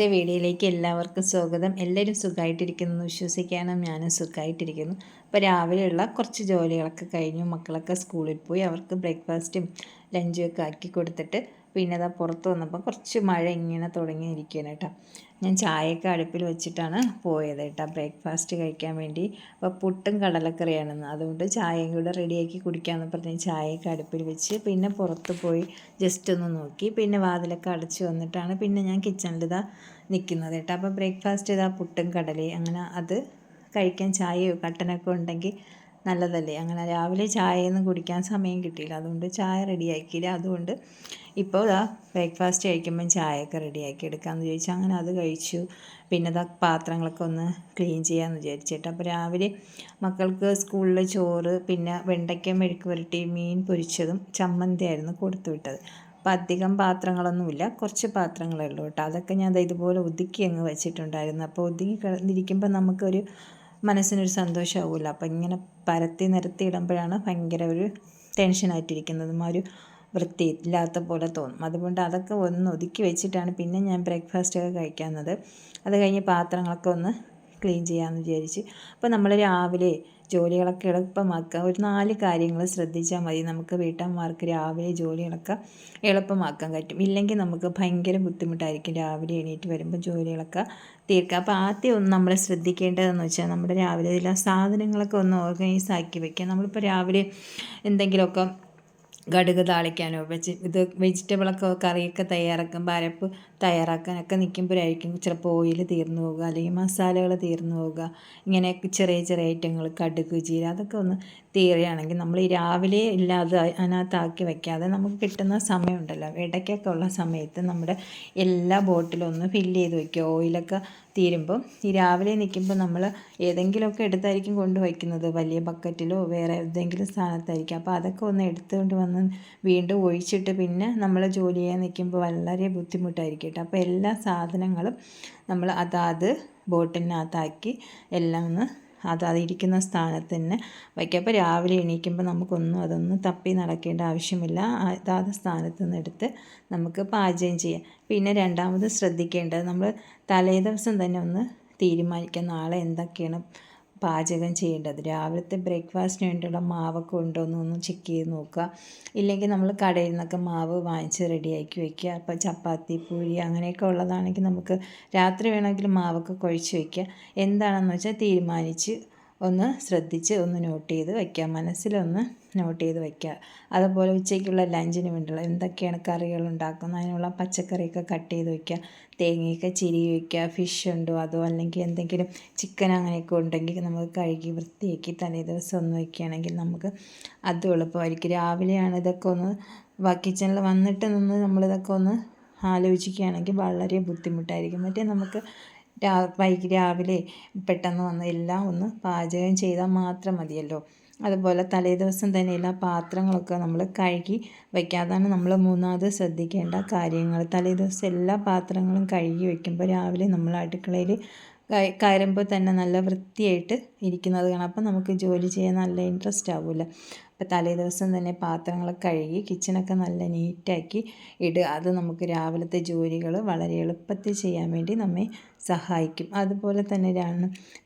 ഇന്നത്തെ വീഡിയോയിലേക്ക് എല്ലാവർക്കും സ്വാഗതം. എല്ലാവരും സുഖമായിട്ടിരിക്കുന്നു. വിശ്വസിക്കാനും ഞാനും സുഖമായിട്ടിരിക്കുന്നു. അപ്പോൾ രാവിലെയുള്ള കുറച്ച് ജോലികളൊക്കെ കഴിഞ്ഞു. മക്കളൊക്കെ സ്കൂളിൽ പോയി. അവർക്ക് ബ്രേക്ക്ഫാസ്റ്റും ലഞ്ചും ഒക്കെ ആക്കി കൊടുത്തിട്ട് പിന്നെ അതാ പുറത്ത് വന്നപ്പോൾ കുറച്ച് മഴ ഇങ്ങനെ തുടങ്ങിയിരിക്കുകയാണ് കേട്ടോ. ഞാൻ ചായയൊക്കെ അടുപ്പിൽ വെച്ചിട്ടാണ് പോയത് കേട്ടോ. ബ്രേക്ക്ഫാസ്റ്റ് കഴിക്കാൻ വേണ്ടി. അപ്പോൾ പുട്ടും കടലക്കറിയാണെന്ന്. അതുകൊണ്ട് ചായയും കൂടെ റെഡിയാക്കി കുടിക്കാമെന്ന് പറഞ്ഞ് ചായയൊക്കെ അടുപ്പിൽ വെച്ച് പിന്നെ പുറത്ത് പോയി ജസ്റ്റ് ഒന്ന് നോക്കി. പിന്നെ വാതിലൊക്കെ അടച്ച് വന്നിട്ടാണ് പിന്നെ ഞാൻ കിച്ചണിൽ ഇതാ നിൽക്കുന്നത് കേട്ടോ. അപ്പോൾ ബ്രേക്ക്ഫാസ്റ്റ് ഇതാ പുട്ടും കടലയും. അങ്ങനെ അത് കഴിക്കാൻ ചായയോ കട്ടനൊക്കെ ഉണ്ടെങ്കിൽ നല്ലതല്ലേ? അങ്ങനെ രാവിലെ ചായയൊന്നും കുടിക്കാൻ സമയം കിട്ടിയില്ല. അതുകൊണ്ട് ചായ റെഡിയാക്കിയില്ല. അതുകൊണ്ട് ഇപ്പോൾ ഇതാ ബ്രേക്ക്ഫാസ്റ്റ് കഴിക്കുമ്പം ചായയൊക്കെ റെഡിയാക്കി എടുക്കാമെന്ന് ചോദിച്ചു. അങ്ങനെ അത് കഴിച്ചു. പിന്നെ ഇതാ പാത്രങ്ങളൊക്കെ ഒന്ന് ക്ലീൻ ചെയ്യാമെന്ന് വിചാരിച്ചിട്ട്. അപ്പോൾ രാവിലെ മക്കൾക്ക് സ്കൂളിൽ ചോറ് പിന്നെ വെണ്ടയ്ക്ക മെഴുക്ക് പുരട്ടി മീൻ പൊരിച്ചതും ചമ്മന്തിയായിരുന്നു കൊടുത്തു വിട്ടത്. അപ്പോൾ അധികം പാത്രങ്ങളൊന്നുമില്ല. കുറച്ച് പാത്രങ്ങളേ ഉള്ളൂ കേട്ടോ. അതൊക്കെ ഞാൻ ഇതുപോലെ ഒതുക്കി അങ്ങ് വെച്ചിട്ടുണ്ടായിരുന്നു. അപ്പോൾ ഒതുക്കി കിടന്നിരിക്കുമ്പോൾ നമുക്കൊരു മനസ്സിനൊരു സന്തോഷമാവില്ല അപ്പം ഇങ്ങനെ പരത്തി നിരത്തി ഇടുമ്പോഴാണ് ഭയങ്കര ഒരു ടെൻഷനായിട്ടിരിക്കുന്നതും ആ ഒരു വൃത്തിയില്ലാത്ത പോലെ തോന്നും. അതുകൊണ്ട് അതൊക്കെ ഒന്ന് ഒതുക്കി വെച്ചിട്ടാണ് പിന്നെ ഞാൻ ബ്രേക്ക്ഫാസ്റ്റൊക്കെ കഴിക്കുന്നത് അത് കഴിഞ്ഞ് പാത്രങ്ങളൊക്കെ ഒന്ന് ക്ലീൻ ചെയ്യാമെന്ന് വിചാരിച്ച്. അപ്പോൾ നമ്മൾ രാവിലെ ജോലികളൊക്കെ എളുപ്പമാക്കുക ഒരു നാല് കാര്യങ്ങൾ ശ്രദ്ധിച്ചാൽ മതി. നമുക്ക് വീട്ടമ്മമാർക്ക് രാവിലെ ജോലികളൊക്കെ എളുപ്പമാക്കാൻ പറ്റും. ഇല്ലെങ്കിൽ നമുക്ക് ഭയങ്കര ബുദ്ധിമുട്ടായിരിക്കും രാവിലെ എണീറ്റ് വരുമ്പോൾ ജോലികളൊക്കെ തീർക്കുക അപ്പോൾ ആദ്യം ഒന്ന് നമ്മൾ ശ്രദ്ധിക്കേണ്ടതെന്ന് വെച്ചാൽ നമ്മുടെ രാവിലെ എല്ലാ സാധനങ്ങളൊക്കെ ഒന്ന് ഓർഗനൈസ് ആക്കി വെക്കുക നമ്മളിപ്പോൾ രാവിലെ എന്തെങ്കിലുമൊക്കെ കടുക് താളിക്കാനോ വെജ് ഇത് വെജിറ്റബിളൊക്കെ കറിയൊക്കെ തയ്യാറാക്കുമ്പോൾ അരപ്പ് തയ്യാറാക്കാനൊക്കെ നിൽക്കുമ്പോഴായിരിക്കും ചിലപ്പോൾ ഓയിൽ തീർന്നു പോകുക അല്ലെങ്കിൽ മസാലകൾ തീർന്നു പോകുക ഇങ്ങനെ ചെറിയ ചെറിയ ഐറ്റങ്ങൾ കടുക് ജീര അതൊക്കെ ഒന്ന് തീരുകയാണെങ്കിൽ നമ്മൾ ഈ രാവിലെ ഇല്ലാതെ അതിനകത്താക്കി വയ്ക്കാതെ നമുക്ക് കിട്ടുന്ന സമയമുണ്ടല്ലോ. ഇടയ്ക്കൊക്കെ ഉള്ള സമയത്ത് നമ്മുടെ എല്ലാ ബോട്ടിലും ഒന്ന് ഫില്ല് ചെയ്ത് വയ്ക്കുക. ഓയിലൊക്കെ തീരുമ്പോൾ ഈ രാവിലെ നിൽക്കുമ്പോൾ നമ്മൾ ഏതെങ്കിലുമൊക്കെ എടുത്തായിരിക്കും കൊണ്ടുവയ്ക്കുന്നത് വലിയ ബക്കറ്റിലോ വേറെ ഏതെങ്കിലും സ്ഥാനത്തായിരിക്കും. അപ്പോൾ അതൊക്കെ ഒന്ന് എടുത്തുകൊണ്ട് വന്ന് വീണ്ടും ഒഴിച്ചിട്ട് പിന്നെ നമ്മൾ ജോലി ചെയ്യാൻ നിൽക്കുമ്പോൾ വളരെ ബുദ്ധിമുട്ടായിരിക്കും കേട്ടോ. അപ്പോൾ എല്ലാ സാധനങ്ങളും നമ്മൾ അതാത് ബോട്ടിനകത്താക്കി എല്ലാം ഒന്ന് അത് അതിരിക്കുന്ന സ്ഥാനത്ത് തന്നെ വയ്ക്കുക. അപ്പോൾ രാവിലെ എണീക്കുമ്പോൾ നമുക്കൊന്നും അതൊന്നും തപ്പി നടക്കേണ്ട ആവശ്യമില്ല. അതാത് സ്ഥാനത്ത് നിന്ന് എടുത്ത് നമുക്ക് പാചകം ചെയ്യാം. പിന്നെ രണ്ടാമത് ശ്രദ്ധിക്കേണ്ടത് നമ്മൾ തലേ ദിവസം തന്നെ ഒന്ന് തീരുമാനിക്കുക. നാളെ എന്തൊക്കെയാണ് പാചകം ചെയ്യേണ്ടത്. രാവിലത്തെ ബ്രേക്ക്ഫാസ്റ്റിന് വേണ്ടിയുള്ള മാവൊക്കെ ഉണ്ടോ എന്നൊന്ന് ചെക്ക് ചെയ്ത് നോക്കുക. ഇല്ലെങ്കിൽ നമ്മൾ കടയിൽ നിന്നൊക്കെ മാവ് വാങ്ങിച്ച് റെഡിയാക്കി വയ്ക്കുക അപ്പോൾ ചപ്പാത്തി പൂരി അങ്ങനെയൊക്കെ ഉള്ളതാണെങ്കിൽ നമുക്ക് രാത്രി വേണമെങ്കിൽ മാവൊക്കെ കുഴച്ച് വയ്ക്കുക എന്താണെന്ന് വെച്ചാൽ തീരുമാനിച്ച് ഒന്ന് ശ്രദ്ധിച്ച് ഒന്ന് നോട്ട് ചെയ്ത് വയ്ക്കുക. മനസ്സിലൊന്ന് നോട്ട് ചെയ്ത് വയ്ക്കുക. അതുപോലെ ഉച്ചയ്ക്കുള്ള ലഞ്ചിന് വേണ്ടിയുള്ള എന്തൊക്കെയാണ് കറികൾ ഉണ്ടാക്കുന്നത്? അതിനുള്ള പച്ചക്കറിയൊക്കെ കട്ട് ചെയ്ത് വയ്ക്കുക. തേങ്ങയൊക്കെ ചിരി വയ്ക്കുക. ഫിഷ് ഉണ്ടോ? അതോ അല്ലെങ്കിൽ എന്തെങ്കിലും ചിക്കൻ അങ്ങനെയൊക്കെ ഉണ്ടെങ്കിൽ നമുക്ക് കഴുകി വൃത്തിയാക്കി തലേ ദിവസം ഒന്ന് വയ്ക്കുകയാണെങ്കിൽ നമുക്ക് അതും എളുപ്പമായിരിക്കും. രാവിലെയാണ് ഇതൊക്കെ ഒന്ന് കിച്ചണിൽ വന്നിട്ട് നിന്ന് നമ്മളിതൊക്കെ ഒന്ന് ആലോചിക്കുകയാണെങ്കിൽ വളരെ ബുദ്ധിമുട്ടായിരിക്കും. മറ്റേ നമുക്ക് രാ വൈകി രാവിലെ പെട്ടെന്ന് വന്ന് എല്ലാം ഒന്ന് പാചകം ചെയ്താൽ മാത്രം മതിയല്ലോ. അതുപോലെ തലേ ദിവസം തന്നെ എല്ലാ പാത്രങ്ങളൊക്കെ നമ്മൾ കഴുകി വയ്ക്കാതാണ് നമ്മൾ മൂന്നാമത് ശ്രദ്ധിക്കേണ്ട കാര്യങ്ങൾ. തലേ ദിവസം എല്ലാ പാത്രങ്ങളും കഴുകി വയ്ക്കുമ്പോൾ രാവിലെ നമ്മൾ അടുക്കളയിൽ കയറുമ്പോൾ തന്നെ നല്ല വൃത്തിയായിട്ട് ഇരിക്കുന്നത് കാണാം. അപ്പം നമുക്ക് ജോലി ചെയ്യാൻ നല്ല ഇൻട്രസ്റ്റ് ആവില്ല അപ്പോൾ തലേ ദിവസം തന്നെ പാത്രങ്ങളൊക്കെ കഴുകി കിച്ചണൊക്കെ നല്ല നീറ്റാക്കി ഇടുക. അത് നമുക്ക് രാവിലത്തെ ജോലികൾ വളരെ എളുപ്പത്തിൽ ചെയ്യാൻ വേണ്ടി നമ്മെ സഹായിക്കും. അതുപോലെ തന്നെ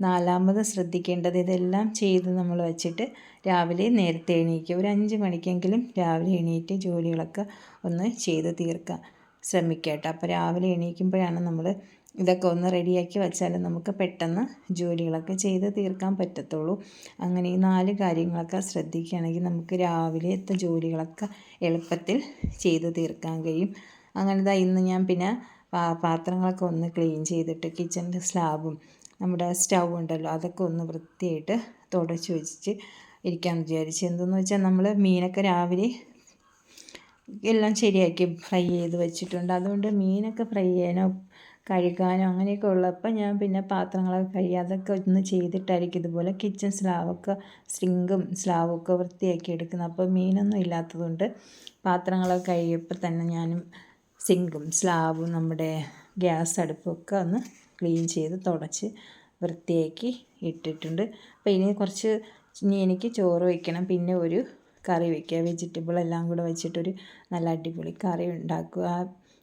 നാലാമത് ശ്രദ്ധിക്കേണ്ടത് ഇതെല്ലാം ചെയ്ത് നമ്മൾ വെച്ചിട്ട് രാവിലെ നേരത്തെ എണീക്കുക. ഒരു അഞ്ച് മണിക്കെങ്കിലും രാവിലെ എണീറ്റ് ജോലികളൊക്കെ ഒന്ന് ചെയ്ത് തീർക്കുക ശ്രമിക്കുക കേട്ടോ. അപ്പോൾ രാവിലെ എണീക്കുമ്പോഴാണ് നമ്മൾ ഇതൊക്കെ ഒന്ന് റെഡിയാക്കി വെച്ചാൽ നമുക്ക് പെട്ടെന്ന് ജോലികളൊക്കെ ചെയ്ത് തീർക്കാൻ പറ്റത്തുള്ളൂ. അങ്ങനെ ഈ നാല് കാര്യങ്ങളൊക്കെ ശ്രദ്ധിക്കുകയാണെങ്കിൽ നമുക്ക് രാവിലത്തെ ജോലികളൊക്കെ എളുപ്പത്തിൽ ചെയ്ത് തീർക്കാൻ കഴിയും. അങ്ങനെ ഇന്ന് ഞാൻ പിന്നെ പാത്രങ്ങളൊക്കെ ഒന്ന് ക്ലീൻ ചെയ്തിട്ട് കിച്ചണിന്റെ സ്ലാബും നമ്മുടെ സ്റ്റൗ ഉണ്ടല്ലോ അതൊക്കെ ഒന്ന് വൃത്തിയായിട്ട് തുടച്ച് വെച്ചിട്ട് ഇരിക്കാൻ വിചാരിച്ചു. എന്തെന്ന് വെച്ചാൽ നമ്മൾ മീനൊക്കെ രാവിലെ എല്ലാം ശരിയാക്കി ഫ്രൈ ചെയ്ത് വെച്ചിട്ടുണ്ട്. അതുകൊണ്ട് മീനൊക്കെ ഫ്രൈ ചെയ്യാനോ കഴുകാനോ അങ്ങനെയൊക്കെ ഉള്ളപ്പോൾ ഞാൻ പിന്നെ പാത്രങ്ങളൊക്കെ കഴുകി അതൊക്കെ ഒന്ന് ചെയ്തിട്ടായിരിക്കും ഇതുപോലെ കിച്ചൺ സ്ലാവൊക്കെ സിങ്കും സ്ലാവൊക്കെ വൃത്തിയാക്കി എടുക്കുന്നത്. അപ്പോൾ മീനൊന്നും ഇല്ലാത്തതുകൊണ്ട് പാത്രങ്ങളൊക്കെ കഴുകിയപ്പോൾ തന്നെ ഞാനും സിങ്കും സ്ലാവും നമ്മുടെ ഗ്യാസ് അടുപ്പൊക്കെ ഒന്ന് ക്ലീൻ ചെയ്ത് തുടച്ച് വൃത്തിയാക്കി ഇട്ടിട്ടുണ്ട്. അപ്പോൾ ഇനി കുറച്ച് ഇനി എനിക്ക് ചോറ് വയ്ക്കണം പിന്നെ ഒരു കറി വയ്ക്കുക വെജിറ്റബിൾ എല്ലാം കൂടെ വെച്ചിട്ടൊരു നല്ല അടിപൊളി കറി ഉണ്ടാക്കുക.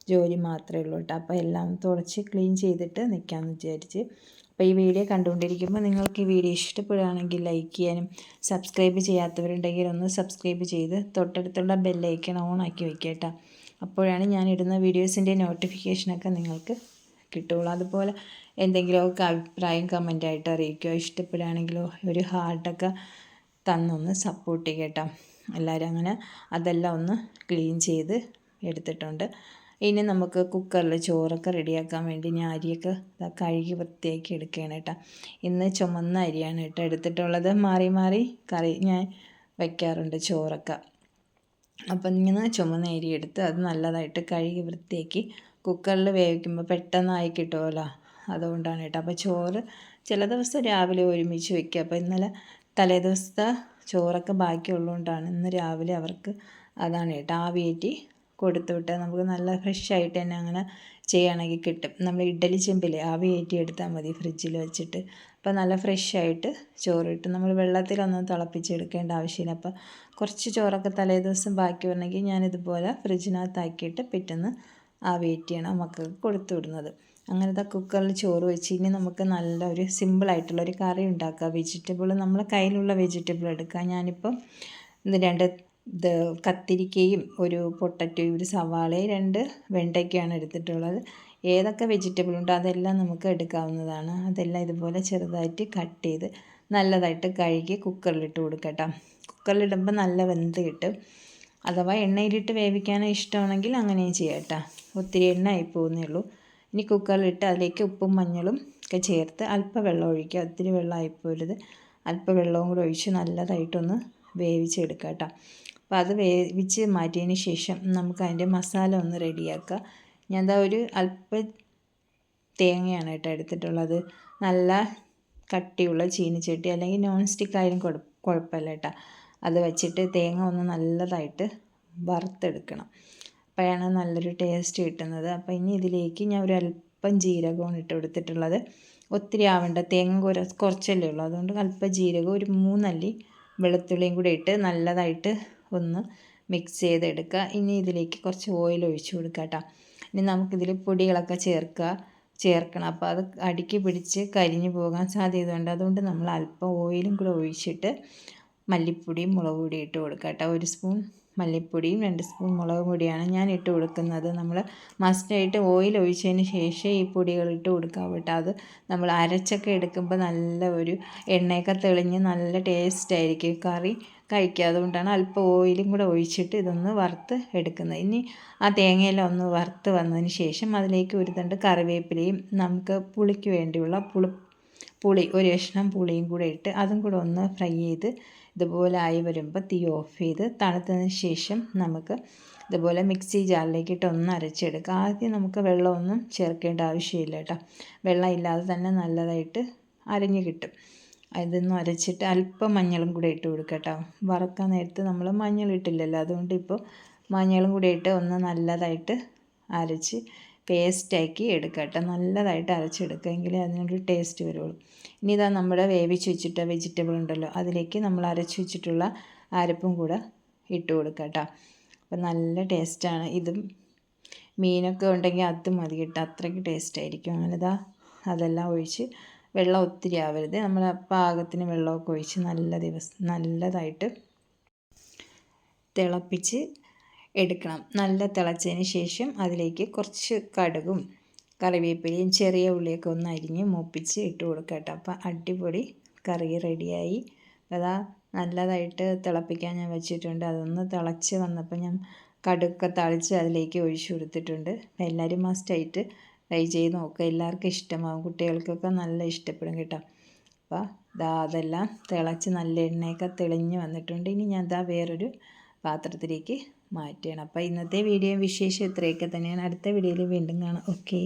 ജോലി മാത്രമേ ഉള്ളൂ കേട്ടോ. അപ്പോൾ എല്ലാം തുടച്ച് ക്ലീൻ ചെയ്തിട്ട് നിൽക്കാമെന്ന് വിചാരിച്ച്. അപ്പോൾ ഈ വീഡിയോ കണ്ടുകൊണ്ടിരിക്കുമ്പോൾ നിങ്ങൾക്ക് ഈ വീഡിയോ ഇഷ്ടപ്പെടുകയാണെങ്കിൽ ലൈക്ക് ചെയ്യാനും സബ്സ്ക്രൈബ് ചെയ്യാത്തവരുണ്ടെങ്കിൽ ഒന്ന് സബ്സ്ക്രൈബ് ചെയ്ത് തൊട്ടടുത്തുള്ള ബെല്ലൈക്കൺ ഓൺ ആക്കി വയ്ക്കുക കേട്ടോ. അപ്പോഴാണ് ഞാൻ ഇടുന്ന വീഡിയോസിന്റെ നോട്ടിഫിക്കേഷനൊക്കെ നിങ്ങൾക്ക് കിട്ടുള്ളൂ അതുപോലെ എന്തെങ്കിലുമൊക്കെ അഭിപ്രായം കമന്റായിട്ട് അറിയിക്കുക ഇഷ്ടപ്പെടുകയാണെങ്കിലോ ഒരു ഹാർട്ടൊക്കെ തന്നൊന്ന് സപ്പോർട്ട് ചെയ്യട്ടോ എല്ലാവരും അങ്ങനെ അതെല്ലാം ഒന്ന് ക്ലീൻ ചെയ്ത് എടുത്തിട്ടുണ്ട്. ഇനി നമുക്ക് കുക്കറിൽ ചോറൊക്കെ റെഡിയാക്കാൻ വേണ്ടി ഞാൻ അരിയൊക്കെ കഴുകി വൃത്തിയാക്കി എടുക്കുകയാണ് കേട്ടോ. ഇന്ന് ചുമന്ന അരിയാണ് കേട്ടോ എടുത്തിട്ടുള്ളത്. മാറി മാറി കറി ഞാൻ വയ്ക്കാറുണ്ട് ചോറൊക്കെ. അപ്പം ഇങ്ങനെ ചുമന്ന അരി എടുത്ത് അത് നല്ലതായിട്ട് കഴുകി വൃത്തിയാക്കി കുക്കറിൽ വേവിക്കുമ്പോൾ പെട്ടെന്നായി കിട്ടുമല്ലോ അതുകൊണ്ടാണ് കേട്ടോ. അപ്പോൾ ചോറ് ചില ദിവസം രാവിലെ ഒരുമിച്ച് വയ്ക്കുക അപ്പോൾ ഇന്നലെ തലേ ദിവസത്തെ ചോറൊക്കെ ബാക്കിയുള്ളതുകൊണ്ടാണ് ഇന്ന് രാവിലെ അവർക്ക് അതാണ് കേട്ടോ. ആവിയേറ്റി കൊടുത്തു വിട്ടാൽ നമുക്ക് നല്ല ഫ്രഷ് ആയിട്ട് തന്നെ അങ്ങനെ ചെയ്യുകയാണെങ്കിൽ കിട്ടും. നമ്മൾ ഇഡ്ഡലി ചെമ്പിൽ ആവി എടുത്താൽ മതി ഫ്രിഡ്ജിൽ വെച്ചിട്ട്. അപ്പോൾ നല്ല ഫ്രഷ് ആയിട്ട് ചോറിട്ട് നമ്മൾ വെള്ളത്തിലൊന്നും തിളപ്പിച്ചെടുക്കേണ്ട ആവശ്യമില്ല. അപ്പോൾ കുറച്ച് ചോറൊക്കെ തലേ ദിവസം ബാക്കി വരണമെങ്കിൽ ഞാനിതുപോലെ ഫ്രിഡ്ജിനകത്താക്കിയിട്ട് പിറ്റേന്ന് ആവി കയറ്റിയാണ് മക്കൾക്ക് കൊടുത്തു വിടുന്നത്. അങ്ങനത്തെ കുക്കറിൽ ചോറ് വെച്ച് ഇനി നമുക്ക് നല്ലൊരു ഒരു സിമ്പിളായിട്ടുള്ള ഒരു കറി ഉണ്ടാക്കുക വെജിറ്റബിൾ നമ്മളെ കയ്യിലുള്ള വെജിറ്റബിൾ എടുക്കാം. ഞാനിപ്പം ഇത് രണ്ട് ഇത് കത്തിരിക്കയും ഒരു പൊട്ടറ്റോയും ഒരു സവാളയും രണ്ട് വെണ്ടയ്ക്കയാണ് എടുത്തിട്ടുള്ളത്. ഏതൊക്കെ വെജിറ്റബിൾ ഉണ്ടോ അതെല്ലാം നമുക്ക് എടുക്കാവുന്നതാണ്. അതെല്ലാം ഇതുപോലെ ചെറുതായിട്ട് കട്ട് ചെയ്ത് നല്ലതായിട്ട് കഴുകി കുക്കറിലിട്ട് കൊടുക്കട്ടോ. കുക്കറിലിടുമ്പോൾ നല്ല വെന്ത് കിട്ടും. അഥവാ എണ്ണയിലിട്ട് വേവിക്കാൻ ഇഷ്ടമാണെങ്കിൽ അങ്ങനെയും ചെയ്യാട്ടോ. ഒത്തിരി എണ്ണ ആയി പോകുന്നേ ഉള്ളൂ. ഇനി കുക്കറിലിട്ട് അതിലേക്ക് ഉപ്പും മഞ്ഞളും ഒക്കെ ചേർത്ത് അല്പം വെള്ളം ഒഴിക്കുക. ഒത്തിരി വെള്ളം ആയിപ്പോരുത്. അല്പം വെള്ളവും കൂടെ ഒഴിച്ച് നല്ലതായിട്ടൊന്ന് വേവിച്ചെടുക്കുക കേട്ടോ അപ്പോൾ അത് വേവിച്ച് മാറ്റിയതിന് ശേഷം നമുക്ക് അതിന്റെ മസാല ഒന്ന് റെഡിയാക്കുക ഞാൻ എന്താ ഒരു അല്പ തേങ്ങയാണ് കേട്ടോ എടുത്തിട്ടുള്ളത്. നല്ല കട്ടിയുള്ള ചീനിച്ചട്ടി അല്ലെങ്കിൽ നോൺ സ്റ്റിക്ക് ആയാലും കുഴപ്പമില്ല കേട്ടോ. അത് വെച്ചിട്ട് തേങ്ങ ഒന്ന് നല്ലതായിട്ട് വറുത്തെടുക്കണം. അപ്പോഴാണ് നല്ലൊരു ടേസ്റ്റ് കിട്ടുന്നത്. അപ്പോൾ ഇനി ഇതിലേക്ക് ഞാൻ ഒരു അല്പം ജീരകമാണ് ഇട്ട് കൊടുത്തിട്ടുള്ളത്. ഒത്തിരി ആവേണ്ട. തേങ്ങ കുറ കുറച്ചല്ലേ ഉള്ളൂ. അതുകൊണ്ട് അല്പം ജീരകം ഒരു മൂന്നല്ലി വെളുത്തുള്ളിയും കൂടി ഇട്ട് നല്ലതായിട്ട് ഒന്ന് മിക്സ് ചെയ്തെടുക്കുക. ഇനി ഇതിലേക്ക് കുറച്ച് ഓയിൽ ഒഴിച്ച് കൊടുക്കുക കേട്ടോ ഇനി നമുക്കിതിൽ പൊടികളൊക്കെ ചേർക്കുക. ചേർക്കണം. അപ്പോൾ അത് അടുക്കി പിടിച്ച് കരിഞ്ഞു പോകാൻ സാധ്യതയുണ്ട്. അതുകൊണ്ട് നമ്മൾ അല്പം ഓയിലും കൂടെ ഒഴിച്ചിട്ട് മല്ലിപ്പൊടിയും മുളക് പൊടിയും ഇട്ട് കൊടുക്കുക കേട്ടോ ഒരു സ്പൂൺ മല്ലിപ്പൊടിയും രണ്ട് സ്പൂൺ മുളക് പൊടിയാണ് ഞാൻ ഇട്ട് കൊടുക്കുന്നത്. നമ്മൾ മസ്റ്റായിട്ട് ഓയിൽ ഒഴിച്ചതിന് ശേഷം ഈ പൊടികൾ ഇട്ട് കൊടുക്കാൻ കേട്ടോ അത് നമ്മൾ അരച്ചൊക്കെ എടുക്കുമ്പോൾ നല്ല ഒരു എണ്ണയൊക്കെ തെളിഞ്ഞ് നല്ല ടേസ്റ്റ് ആയിരിക്കും. കറി കഴിക്കുക. അതുകൊണ്ടാണ് അല്പം ഓയിലും കൂടെ ഒഴിച്ചിട്ട് ഇതൊന്ന് വറുത്ത് എടുക്കുന്നത്. ഇനി ആ തേങ്ങയെല്ലാം ഒന്ന് വറുത്ത് വന്നതിന് ശേഷം അതിലേക്ക് ഒരു തണ്ട് കറിവേപ്പിലയും നമുക്ക് പുളിക്ക് വേണ്ടിയുള്ള പുളി പുളി ഒരു കഷ്ണം പുളിയും കൂടെ ഇട്ട് അതും കൂടെ ഒന്ന് ഫ്രൈ ചെയ്ത് ഇതുപോലെ ആയി വരുമ്പോൾ തീ ഓഫ് ചെയ്ത് തണുത്തതിന് ശേഷം നമുക്ക് ഇതുപോലെ മിക്സി ജാറിലേക്ക് ഇട്ട് ഒന്ന് അരച്ചെടുക്കുക. ആദ്യം നമുക്ക് വെള്ളമൊന്നും ചേർക്കേണ്ട ആവശ്യമില്ല കേട്ടോ. വെള്ളം ഇല്ലാതെ തന്നെ നല്ലതായിട്ട് അരഞ്ഞ് കിട്ടും. ഇതൊന്നും അരച്ചിട്ട് അല്പം മഞ്ഞളും കൂടെ ഇട്ട് കൊടുക്കുക കേട്ടോ വറക്കാൻ നേരത്ത് നമ്മൾ മഞ്ഞൾ ഇട്ടില്ലല്ലോ അതുകൊണ്ട് ഇപ്പോൾ മഞ്ഞളും കൂടെ ഇട്ട് ഒന്ന് നല്ലതായിട്ട് അരച്ച് പേസ്റ്റാക്കി എടുക്കുക കേട്ടോ നല്ലതായിട്ട് അരച്ചെടുക്കുക എങ്കിലേ അതിനൊരു ടേസ്റ്റ് വരുള്ളൂ. ഇനി ഇതാ നമ്മുടെ വേവിച്ച് വെച്ചിട്ട വെജിറ്റബിൾ ഉണ്ടല്ലോ അതിലേക്ക് നമ്മൾ അരച്ച് വെച്ചിട്ടുള്ള അരപ്പും കൂടെ ഇട്ട് കൊടുക്കുക കേട്ടോ അപ്പോൾ നല്ല ടേസ്റ്റാണ് ഇതും മീനൊക്കെ ഉണ്ടെങ്കിൽ അത് മതി കേട്ടോ. അത്രയ്ക്ക് ടേസ്റ്റ് ആയിരിക്കും. അങ്ങനെ ഇതാ അതെല്ലാം ഒഴിച്ച് വെള്ളം ഒത്തിരി ആവരുത്. നമ്മൾ പാകത്തിന് വെള്ളമൊക്കെ ഒഴിച്ച് നല്ല ദിവസം നല്ലതായിട്ട് തിളപ്പിച്ച് എടുക്കണം. നല്ല തിളച്ചതിന് ശേഷം അതിലേക്ക് കുറച്ച് കടുകും കറിവേപ്പിലയും ചെറിയ ഉള്ളിയൊക്കെ ഒന്ന് അരിഞ്ഞ് മൂപ്പിച്ച് ഇട്ട് കൊടുക്കുക കേട്ടോ. അപ്പോൾ അടിപൊളി കറി റെഡിയായി. അതാ നല്ലതായിട്ട് തിളപ്പിക്കാൻ ഞാൻ വെച്ചിട്ടുണ്ട്. അതൊന്ന് തിളച്ച് വന്നപ്പോൾ ഞാൻ കടുക്കൊക്കെ തളിച്ച് അതിലേക്ക് ഒഴിച്ചു കൊടുത്തിട്ടുണ്ട്. എല്ലാവരും മസ്റ്റായിട്ട് ട്രൈ ചെയ്ത് നോക്കുക. എല്ലാവർക്കും ഇഷ്ടമാകും കുട്ടികൾക്കൊക്കെ നല്ല ഇഷ്ടപ്പെടും കേട്ടോ. അപ്പോൾ ഇതാ അതെല്ലാം തിളച്ച് നല്ല എണ്ണയൊക്കെ തെളിഞ്ഞ് വന്നിട്ടുണ്ട്. ഇനി ഞാൻ ഇതാ വേറൊരു പാത്രത്തിലേക്ക് മാറ്റുകയാണ്. അപ്പോൾ ഇന്നത്തെ വീഡിയോ വിശേഷം ഇത്രയൊക്കെ തന്നെയാണ്. അടുത്ത വീഡിയോയിൽ വീണ്ടും കാണാം. ഓക്കേ.